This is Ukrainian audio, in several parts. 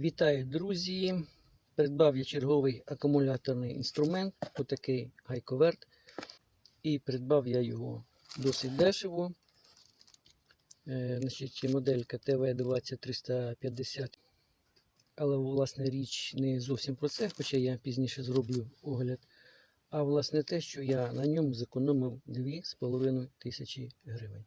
Вітаю, друзі! Придбав я черговий акумуляторний інструмент, отакий гайковерт. І придбав я його досить дешево. Е, значить, моделька ТВ-20350. Але, власне, річ не зовсім про це, хоча я пізніше зроблю огляд. А власне те, що я на ньому зекономив 2,5 тисячі гривень.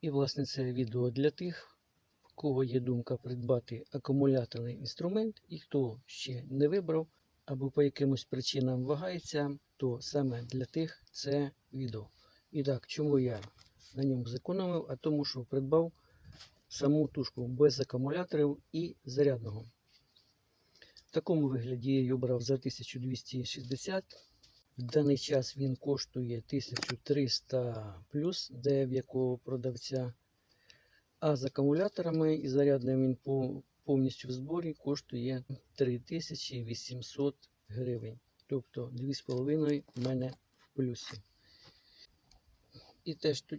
І, власне, це відео для тих, кого є думка придбати акумуляторний інструмент, і хто ще не вибрав або по якимось причинам вагається, то саме для тих це відео. І так, чому я на ньому зекономив? А тому, що придбав саму тушку без акумуляторів і зарядного. В такому вигляді я її обрав за 1260. В даний час він коштує 1300 плюс, де в якого продавця. А з акумуляторами і зарядним він повністю в зборі коштує 3800 гривень. Тобто 2,5 в мене в плюсі. І те, що,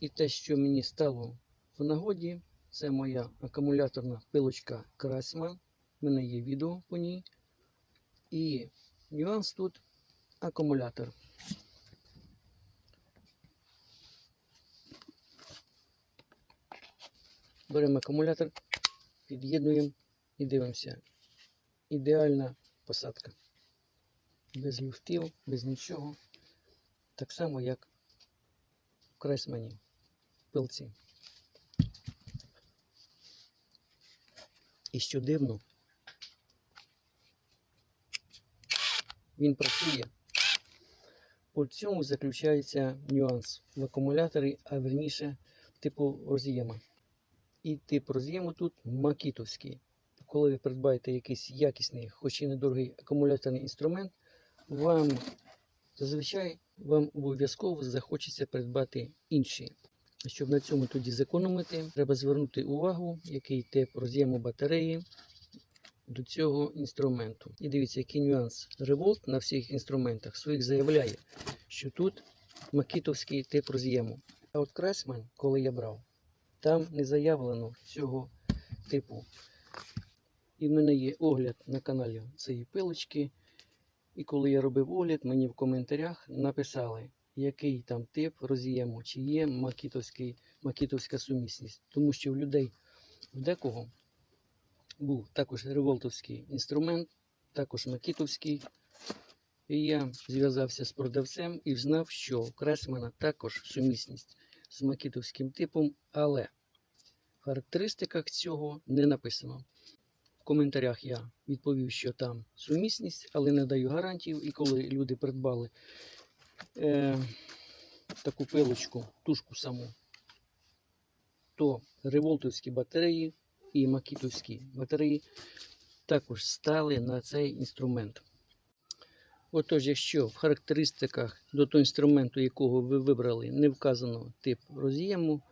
і те, що мені стало в нагоді, це моя акумуляторна пилочка Красман. У мене є відео по ній. І нюанс тут акумулятор. Беремо акумулятор, під'єднуємо і дивимося. Ідеальна посадка. Без люфтів, без нічого. Так само, як в кресмані пилці. І що дивно, він працює. У цьому заключається нюанс в акумуляторі, а верніше типу роз'єма. І тип роз'єму тут макітовський. Коли ви придбаєте якийсь якісний, хоч і недорогий акумуляторний інструмент, вам зазвичай вам обов'язково захочеться придбати інший. Щоб на цьому тоді зекономити, треба звернути увагу, який тип роз'єму батареї до цього інструменту. І дивіться, який нюанс. Revolt на всіх інструментах своїх заявляє, що тут макітовський тип роз'єму. А от Красман, коли я брав, там не заявлено цього типу. І в мене є огляд на каналі цієї пилочки. І коли я робив огляд, мені в коментарях написали, який там тип роз'єму, чи є макітовський, макітовська сумісність. Тому що в людей в декого був також револтовський інструмент, також макітовський. І я зв'язався з продавцем і знав, що у Кресмана також сумісність з макітовським типом, але в характеристиках цього не написано. В коментарях я відповів, що там сумісність, але не даю гарантів. І коли люди придбали е, таку пилочку, тушку саму, то револтовські батареї і макітовські батареї також стали на цей інструмент. Отож, якщо в характеристиках до того інструменту, якого ви вибрали, не вказано тип роз'єму,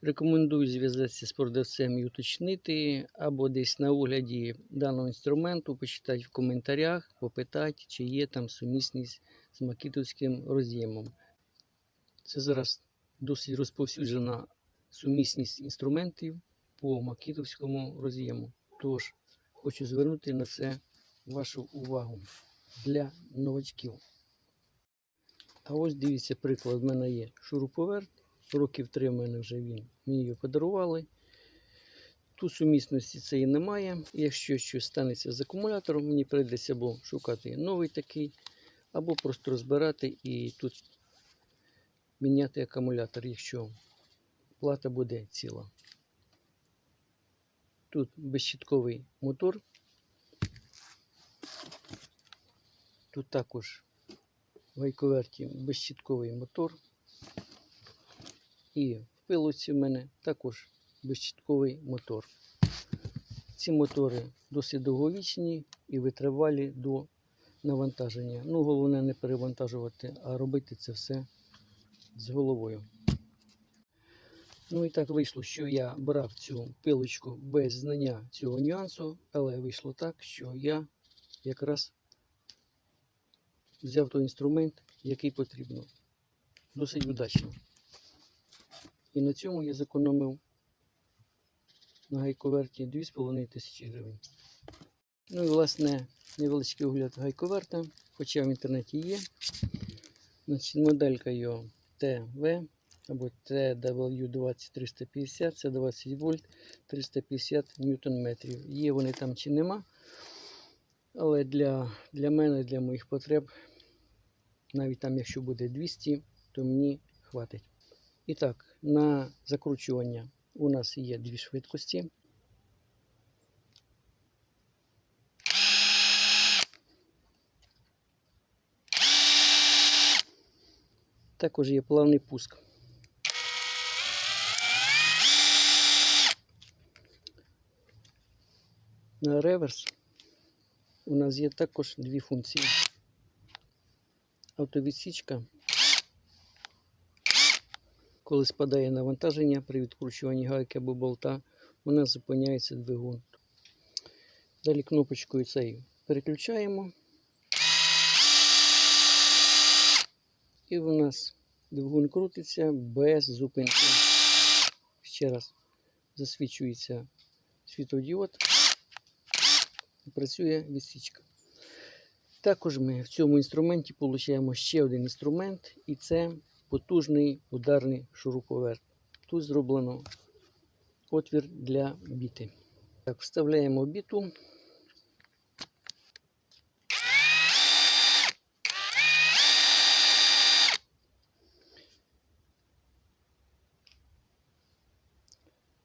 рекомендую зв'язатися з продавцем і уточнити, або десь на огляді даного інструменту почитати в коментарях, попитати, чи є там сумісність з макітовським роз'ємом. Це зараз досить розповсюджена сумісність інструментів по макітовському роз'єму. Тож, хочу звернути на це вашу увагу для новачків. А ось дивіться приклад, в мене є шуруповерт. Років три в мене вже він. Мені його подарували. Тут сумісності цієї немає. Якщо щось станеться з акумулятором, мені прийдеться або шукати новий такий, або просто розбирати і тут міняти акумулятор, якщо плата буде ціла. Тут безщітковий мотор. Тут також гайковерті безщітковий мотор. І в пилоці в мене також безщітковий мотор. Ці мотори досить довговічні і витривалі до навантаження. Ну, головне не перевантажувати, а робити це все з головою. Ну і так вийшло, що я брав цю пилочку без знання цього нюансу, але вийшло так, що я якраз взяв той інструмент, який потрібно. Досить удачно. І на цьому я зекономив на гайковерті 2,5 тисячі гривень. Ну і власне невеличкий огляд гайковерта, хоча в інтернеті є. Значить, моделька його ТВ або TW20350, це 20 вольт, 350 ньютон метрів. Є вони там чи нема. Але для, для мене, для моїх потреб, навіть там, якщо буде 200, то мені хватить. І так, на закручування у нас є дві швидкості. Також є плавний пуск. На реверс у нас є також дві функції. Автовідсічка. Коли спадає навантаження при відкручуванні гайки або болта, у нас зупиняється двигун. Далі кнопочкою цей переключаємо. І у нас двигун крутиться без зупинки. Ще раз засвічується світодіод. Працює відсічка. Також ми в цьому інструменті отримуємо ще один інструмент, і це потужний ударний шуруповерт. Тут зроблено отвір для біти. Так, Вставляємо біту.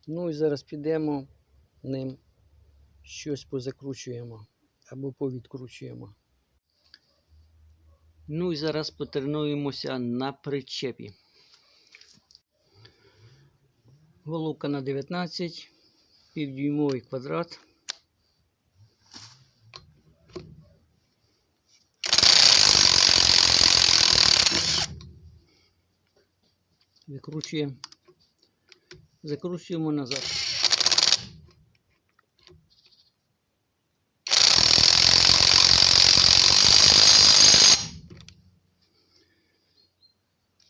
Ну і зараз підемо ним щось позакручуємо або повідкручуємо. Ну і зараз потренуємося на причепі. Головка на 19, півдюймовий квадрат. Викручуємо, закручуємо назад.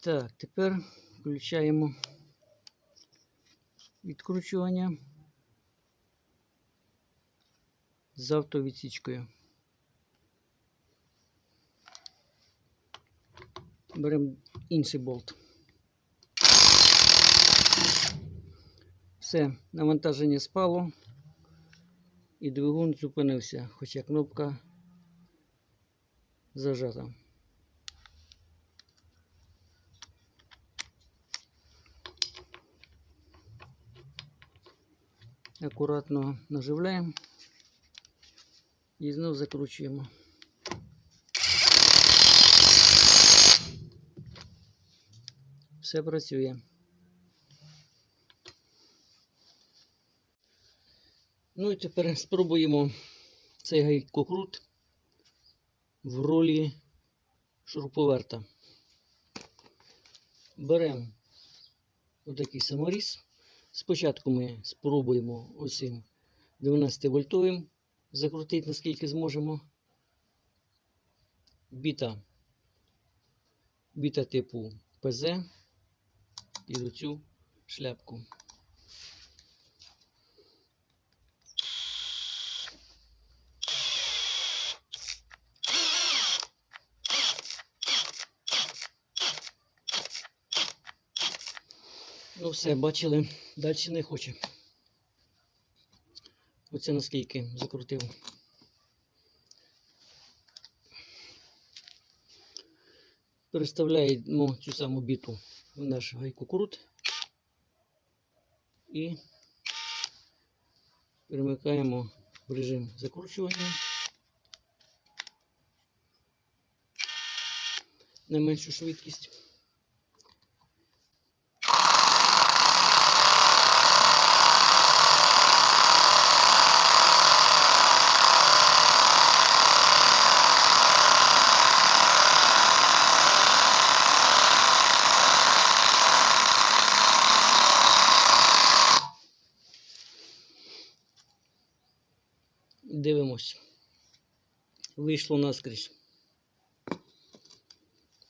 Так, тепер включаємо відкручування з автовідсічкою. Беремо інший болт. Все, навантаження спало і двигун зупинився, хоча кнопка зажата. Акуратно наживляємо і знову закручуємо. Все працює. Ну і тепер спробуємо цей гайкокрут в ролі шуруповерта. Беремо отакий саморіз. Спочатку ми спробуємо оцим 12 вольтовим закрутити, наскільки зможемо. Біта, біта типу ПЗ і оцю шляпку. Все, бачили, далі не хоче. Оце наскільки закрутив. Переставляємо цю саму біту в наш гайкокрут і перемикаємо в режим закручування на меншу швидкість. дивимось. Вийшло наскрізь.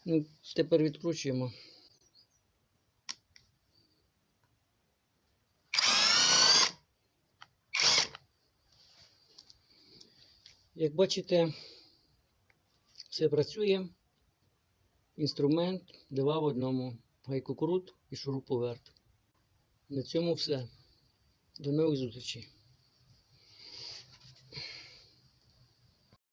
Ну, Тепер відкручуємо. Як бачите, все працює. Інструмент два в одному. Гайкокрут і шуруповерт. На цьому все. До нових зустрічей.